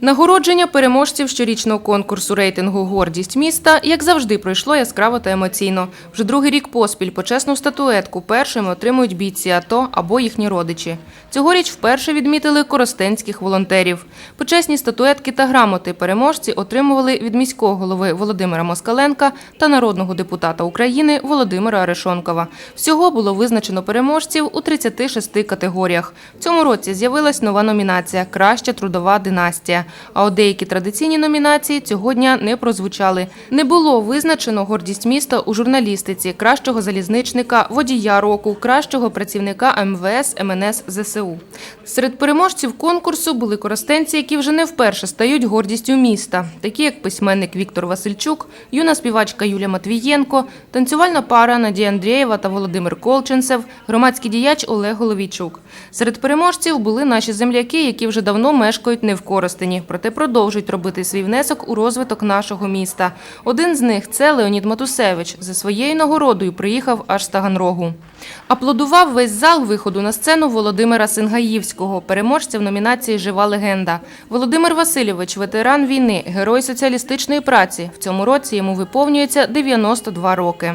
Нагородження переможців щорічного конкурсу рейтингу Гордість міста, як завжди, пройшло яскраво та емоційно. Вже другий рік поспіль почесну статуетку першими отримують бійці АТО або їхні родичі. Цьогоріч вперше відмітили коростенських волонтерів. Почесні статуетки та грамоти переможці отримували від міського голови Володимира Москаленка та народного депутата України Володимира Арешонкова. Всього було визначено переможців у 36 категоріях. В цьому році з'явилась нова номінація Краща трудова династія. А от деякі традиційні номінації цього дня не прозвучали. Не було визначено гордість міста у журналістиці, кращого залізничника, водія року, кращого працівника МВС, МНС, ЗСУ. Серед переможців конкурсу були коростенці, які вже не вперше стають гордістю міста, такі як письменник Віктор Васильчук, юна співачка Юлія Матвієнко, танцювальна пара Надія Андрієва та Володимир Колченцев, громадський діяч Олег Головійчук. Серед переможців були наші земляки, які вже давно мешкають не в Коростені, проте продовжують робити свій внесок у розвиток нашого міста. Один з них це Леонід Матусевич. За своєю нагородою приїхав аж з Таганрогу. Аплодував весь зал виходу на сцену Володимира Сингаївського, переможця в номінації Жива легенда. Володимир Васильович, ветеран війни, герой соціалістичної праці. В цьому році йому виповнюється 92 роки.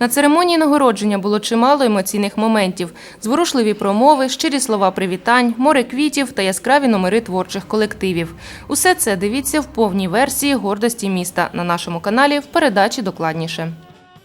На церемонії нагородження було чимало емоційних моментів: зворушливі промови, щирі слова привітань, море квітів та яскраві номери творчих колективів. Усе це дивіться в повній версії гордості міста на нашому каналі в передачі докладніше.